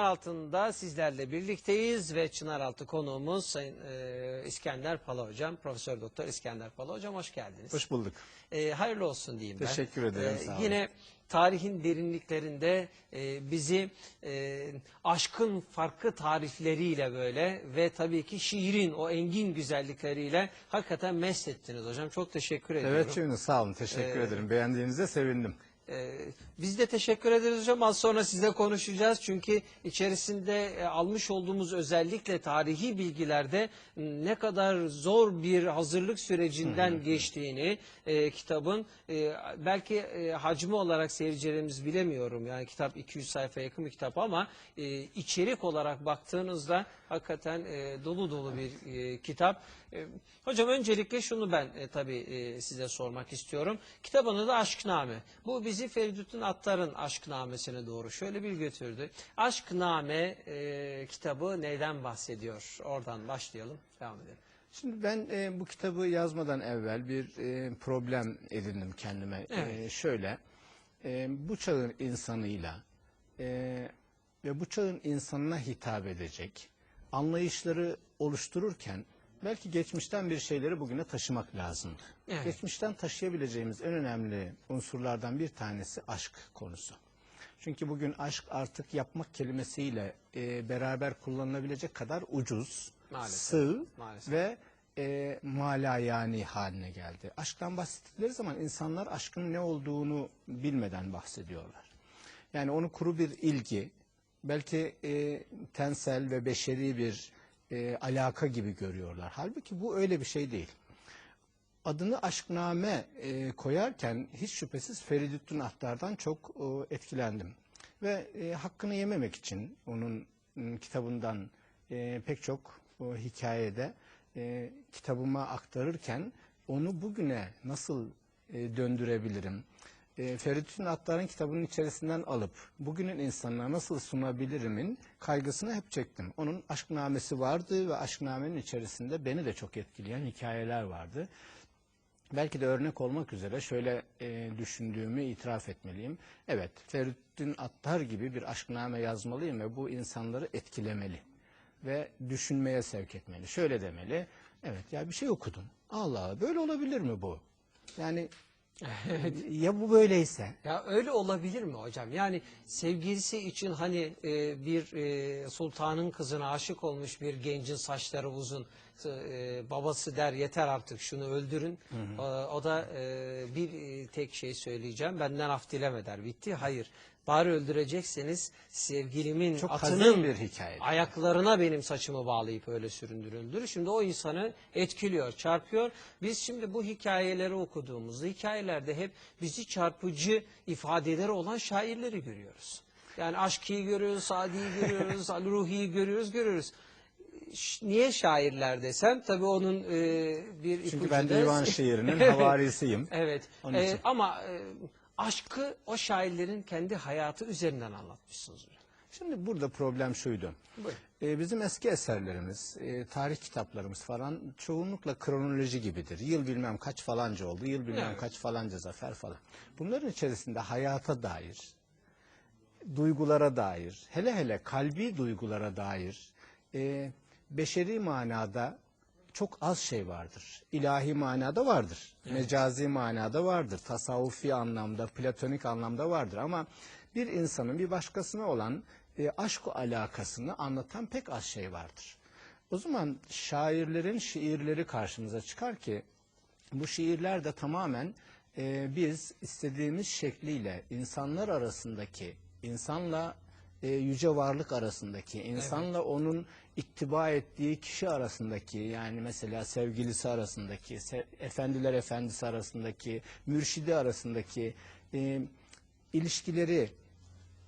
altında sizlerle birlikteyiz ve Çınaraltı konuğumuz Sayın e, İskender Pala Hocam, Profesör Doktor İskender Pala Hocam hoş geldiniz. Hoş bulduk. E, hayırlı olsun diyeyim ben. Teşekkür ederim, sağ olun. Yine tarihin derinliklerinde e, bizi e, aşkın farklı tarifleriyle böyle ve tabii ki şiirin o engin güzellikleriyle hakikaten mest ettiniz hocam. Çok teşekkür ediyorum. Evet şimdi sağ olun. Teşekkür Ee, ederim. Beğendiğinize sevindim. Ee, biz de teşekkür ederiz hocam. Az sonra sizle konuşacağız. Çünkü içerisinde e, almış olduğumuz özellikle tarihi bilgilerde ne kadar zor bir hazırlık sürecinden geçtiğini e, kitabın e, belki e, hacmi olarak seyircilerimiz bilemiyorum. Yani kitap 200 sayfa yakın bir kitap ama e, içerik olarak baktığınızda hakikaten e, dolu dolu bir e, kitap. E, hocam öncelikle şunu ben e, tabii e, size sormak istiyorum. Kitabın adı Aşkname. Bu bizi Feridüddin Attar'ın Aşknamesine doğru şöyle bir götürdü. Aşkname e, kitabı neyden bahsediyor? Oradan başlayalım. Devam edelim. Şimdi ben e, bu kitabı yazmadan evvel bir e, problem edindim kendime. E, Evet. şöyle, e, bu çağın insanıyla e, ve bu çağın insanına hitap edecek anlayışları oluştururken belki geçmişten bir şeyleri bugüne taşımak lazımdı. Evet. Geçmişten taşıyabileceğimiz en önemli unsurlardan bir tanesi aşk konusu. Çünkü bugün aşk artık yapmak kelimesiyle e, beraber kullanılabilecek kadar ucuz, Maalesef. sığ Maalesef. ve e, malayani haline geldi. Aşktan bahsettikleri zaman insanlar aşkın ne olduğunu bilmeden bahsediyorlar. Yani onu kuru bir ilgi, belki e, tensel ve beşeri bir e, alaka gibi görüyorlar. Halbuki bu öyle bir şey değil. Adını aşkname e, koyarken hiç şüphesiz Feridüddin Attar'dan çok e, etkilendim. Ve e, hakkını yememek için onun m, kitabından e, pek çok o hikayede e, kitabıma aktarırken onu bugüne nasıl e, döndürebilirim? E, Feridüddin Attar'ın kitabının içerisinden alıp bugünün insanına nasıl sunabilirimin kaygısını hep çektim. Onun aşknamesi vardı ve aşknamenin içerisinde beni de çok etkileyen hikayeler vardı. Belki de örnek olmak üzere şöyle e, düşündüğümü itiraf etmeliyim. Evet, Feridüddin Attar gibi bir aşkname yazmalıyım ve bu insanları etkilemeli ve düşünmeye sevk etmeli. Şöyle demeli, evet ya bir şey okudum. Allah, böyle olabilir mi bu? Yani ya bu böyleyse? Ya öyle olabilir mi hocam? Yani sevgilisi için hani e, bir e, sultanın kızına aşık olmuş bir gencin saçları uzun. e, babası der yeter artık şunu öldürün. O, o da e, bir e, tek şey söyleyeceğim. Benden af dileme der. Bitti. Hayır. Bari öldürecekseniz sevgilimin Çok atının bir hikaye. ayaklarına benim saçımı bağlayıp öyle süründürüldür. Şimdi o insanı etkiliyor, çarpıyor. Biz şimdi bu hikayeleri okuduğumuzda hikayelerde hep bizi çarpıcı ifadeleri olan şairleri görüyoruz. Yani Aşkı'yı görüyoruz, Sadi'yi görüyoruz, Ruhi'yi görüyoruz, görüyoruz. Niye şairler desem tabii onun e, bir Çünkü ben divan şiirinin havarisiyim. Evet. Onun Ee, için. ama e, aşkı o şairlerin kendi hayatı üzerinden anlatmışsınız hocam. Şimdi burada problem şuydu. Buyurun. Ee, bizim eski eserlerimiz, e, tarih kitaplarımız falan çoğunlukla kronoloji gibidir. Yıl bilmem kaç falanca oldu, yıl bilmem Evet. kaç falanca zafer falan. Bunların içerisinde hayata dair, duygulara dair, hele hele kalbi duygulara dair e, beşeri manada çok az şey vardır. İlahi manada vardır. Mecazi manada vardır. Tasavvufi anlamda, platonik anlamda vardır. Ama bir insanın bir başkasına olan e, aşk alakasını anlatan pek az şey vardır. O zaman şairlerin şiirleri karşımıza çıkar ki bu şiirler de tamamen e, biz istediğimiz şekliyle insanlar arasındaki, insanla e, yüce varlık arasındaki, insanla onun ittiba ettiği kişi arasındaki, yani mesela sevgilisi arasındaki, se- efendiler efendisi arasındaki, mürşidi arasındaki e, ilişkileri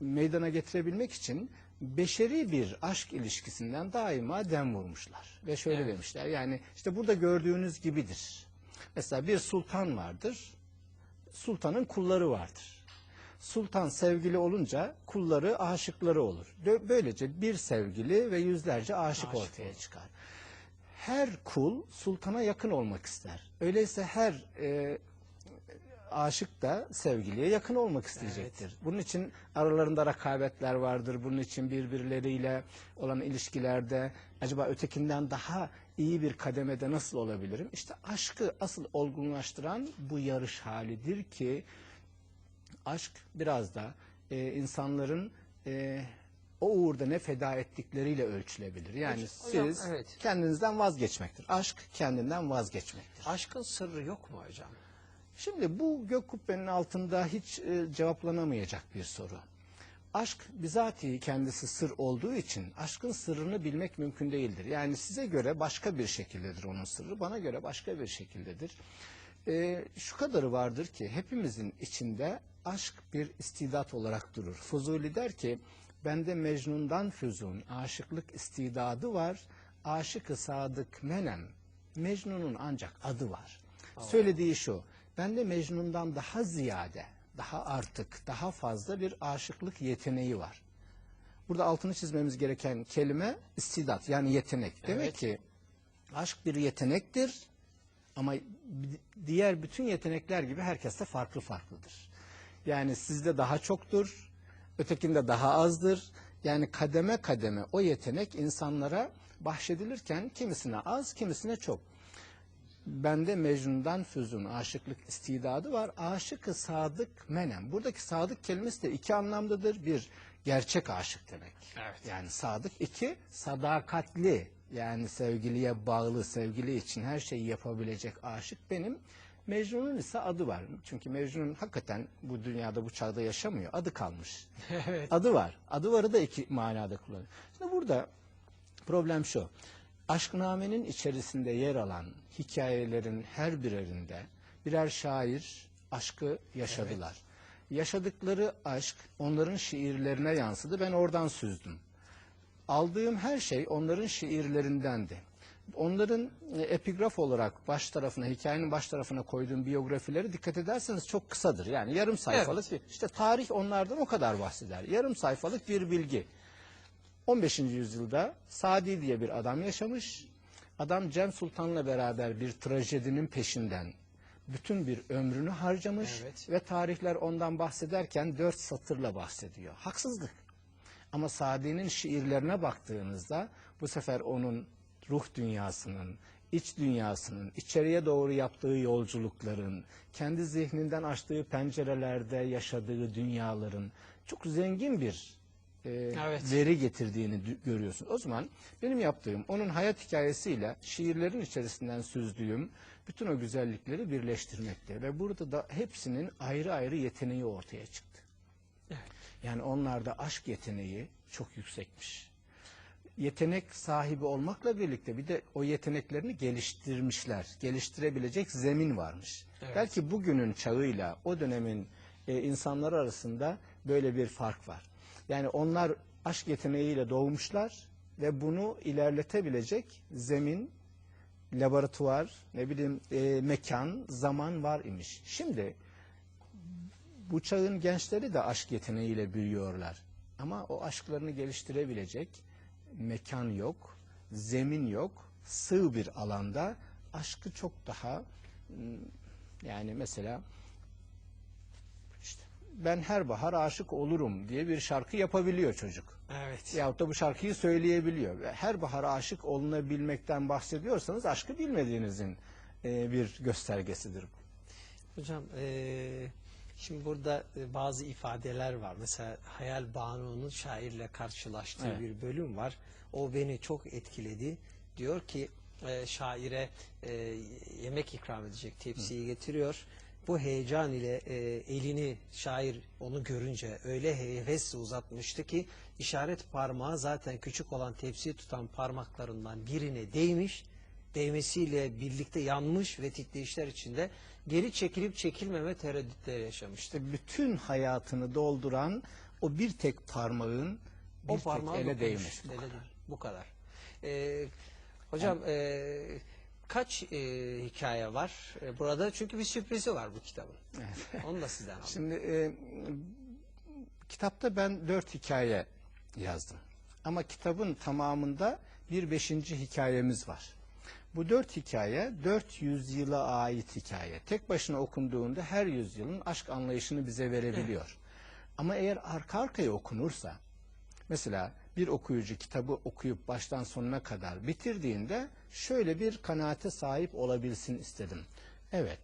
meydana getirebilmek için beşeri bir aşk ilişkisinden daima dem vurmuşlar. Ve şöyle Evet. demişler yani işte burada gördüğünüz gibidir. Mesela bir sultan vardır. Sultanın kulları vardır. Sultan sevgili olunca kulları aşıkları olur. Bö- Böylece bir sevgili ve yüzlerce aşık, Aşık ortaya olur. çıkar. Her kul sultana yakın olmak ister. Öyleyse her e, aşık da sevgiliye yakın olmak isteyecektir. Bunun için aralarında rakabetler vardır. Bunun için birbirleriyle olan ilişkilerde acaba ötekinden daha iyi bir kademede nasıl olabilirim? İşte aşkı asıl olgunlaştıran bu yarış halidir ki aşk biraz da e, insanların e, o uğurda ne feda ettikleriyle ölçülebilir. Yani Hocam, siz evet. kendinizden vazgeçmektir. Aşk kendinden vazgeçmektir. Aşkın sırrı yok mu hocam? Şimdi bu gök kubbenin altında hiç e, cevaplanamayacak bir soru. Aşk bizatihi kendisi sır olduğu için aşkın sırrını bilmek mümkün değildir. Yani size göre başka bir şekildedir onun sırrı, bana göre başka bir şekildedir. E, şu kadarı vardır ki hepimizin içinde aşk bir istidat olarak durur. Fuzuli der ki, bende Mecnun'dan füzun, aşıklık istidadı var, aşık-ı sadık menem, Mecnun'un ancak adı var. Söylediği şu, bende Mecnun'dan daha ziyade, daha artık, daha fazla bir aşıklık yeteneği var. Burada altını çizmemiz gereken kelime istidat yani yetenek. Demek Evet. ki aşk bir yetenektir ama diğer bütün yetenekler gibi herkeste farklı farklıdır. Yani sizde daha çoktur, ötekinde daha azdır. Yani kademe kademe o yetenek insanlara bahşedilirken kimisine az, kimisine çok. Bende Mecnun'dan füzun aşıklık istidadı var. Aşıkı sadık menem. Buradaki sadık kelimesi de iki anlamdadır. Bir, gerçek aşık demek. Evet. Yani sadık. iki sadakatli. Yani sevgiliye bağlı, sevgili için her şeyi yapabilecek aşık benim. Mecnun'un ise adı var. Çünkü Mecnun hakikaten bu dünyada bu çağda yaşamıyor. Adı kalmış. evet. Adı var. Adı varı da iki manada kullanıyor. Şimdi burada problem şu. Aşknamenin içerisinde yer alan hikayelerin her birerinde birer şair aşkı yaşadılar. Yaşadıkları aşk onların şiirlerine yansıdı. Ben oradan süzdüm. Aldığım her şey onların şiirlerindendi. Onların e, epigraf olarak baş tarafına, hikayenin baş tarafına koyduğum biyografileri dikkat ederseniz çok kısadır. Yani yarım sayfalık bir, işte tarih onlardan o kadar bahseder. Yarım sayfalık bir bilgi. 15. yüzyılda Sadi diye bir adam yaşamış. Adam Cem Sultan'la beraber bir trajedinin peşinden bütün bir ömrünü harcamış Evet. ve tarihler ondan bahsederken dört satırla bahsediyor. Haksızlık. Ama Sadi'nin şiirlerine baktığınızda bu sefer onun ruh dünyasının, iç dünyasının, içeriye doğru yaptığı yolculukların, kendi zihninden açtığı pencerelerde yaşadığı dünyaların çok zengin bir e, Evet. veri getirdiğini görüyorsun. O zaman benim yaptığım onun hayat hikayesiyle şiirlerin içerisinden süzdüğüm bütün o güzellikleri birleştirmekte ve burada da hepsinin ayrı ayrı yeteneği ortaya çıktı. Yani onlarda aşk yeteneği çok yüksekmiş. Yetenek sahibi olmakla birlikte bir de o yeteneklerini geliştirmişler. Geliştirebilecek zemin varmış. Evet. Belki bugünün çağıyla o dönemin e, insanları arasında böyle bir fark var. Yani onlar aşk yeteneğiyle doğmuşlar ve bunu ilerletebilecek zemin, laboratuvar, ne bileyim e, mekan, zaman var imiş. Şimdi bu çağın gençleri de aşk yeteneğiyle büyüyorlar. Ama o aşklarını geliştirebilecek mekan yok, zemin yok, sığ bir alanda aşkı çok daha mm, yani mesela işte ben her bahar aşık olurum diye bir şarkı yapabiliyor çocuk. Evet. Yahut da bu şarkıyı söyleyebiliyor. Her bahar aşık olunabilmekten bahsediyorsanız aşkı bilmediğinizin e, bir göstergesidir bu. Hocam eee, şimdi burada e, bazı ifadeler var. Mesela Hayal Banu'nun şairle karşılaştığı Evet. bir bölüm var. O beni çok etkiledi. Diyor ki e, şaire e, yemek ikram edecek tepsiyi getiriyor. Bu heyecan ile e, elini şair onu görünce öyle hevesle uzatmıştı ki işaret parmağı zaten küçük olan tepsiyi tutan parmaklarından birine değmiş değmesiyle birlikte yanmış ve titreyişler içinde geri çekilip çekilmeme tereddütleri yaşamıştı. Bütün hayatını dolduran o bir tek parmağın bir O tek parmağı ele dokunmuş. değmesi. Ele değil. Bu kadar. Ee, hocam e, kaç e, hikaye var e, burada? Çünkü bir sürprizi var bu kitabın. Onu da sizden alalım. Şimdi e, kitapta ben dört hikaye yazdım. Ama kitabın tamamında bir beşinci hikayemiz var. Bu dört hikaye dört yüzyıla ait hikaye. Tek başına okunduğunda her yüzyılın aşk anlayışını bize verebiliyor. Ama eğer arka arkaya okunursa mesela bir okuyucu kitabı okuyup baştan sonuna kadar bitirdiğinde şöyle bir kanaate sahip olabilsin istedim. Evet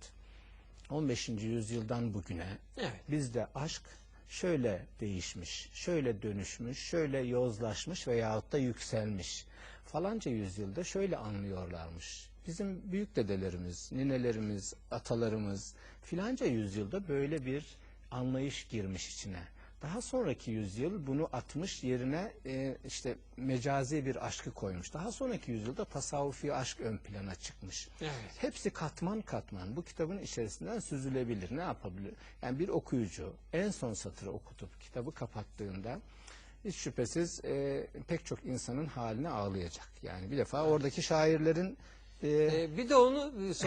15. yüzyıldan bugüne Evet. bizde aşk şöyle değişmiş, şöyle dönüşmüş, şöyle yozlaşmış veyahut da yükselmiş. Falanca yüzyılda şöyle anlıyorlarmış. Bizim büyük dedelerimiz, ninelerimiz, atalarımız filanca yüzyılda böyle bir anlayış girmiş içine. Daha sonraki yüzyıl bunu atmış yerine e, işte mecazi bir aşkı koymuş. Daha sonraki yüzyılda tasavvufi aşk ön plana çıkmış. Evet. Hepsi katman katman bu kitabın içerisinden süzülebilir. Ne yapabilir? Yani bir okuyucu en son satırı okutup kitabı kapattığında hiç şüphesiz e, pek çok insanın haline ağlayacak. Yani bir defa oradaki şairlerin e, Ee, bir de onu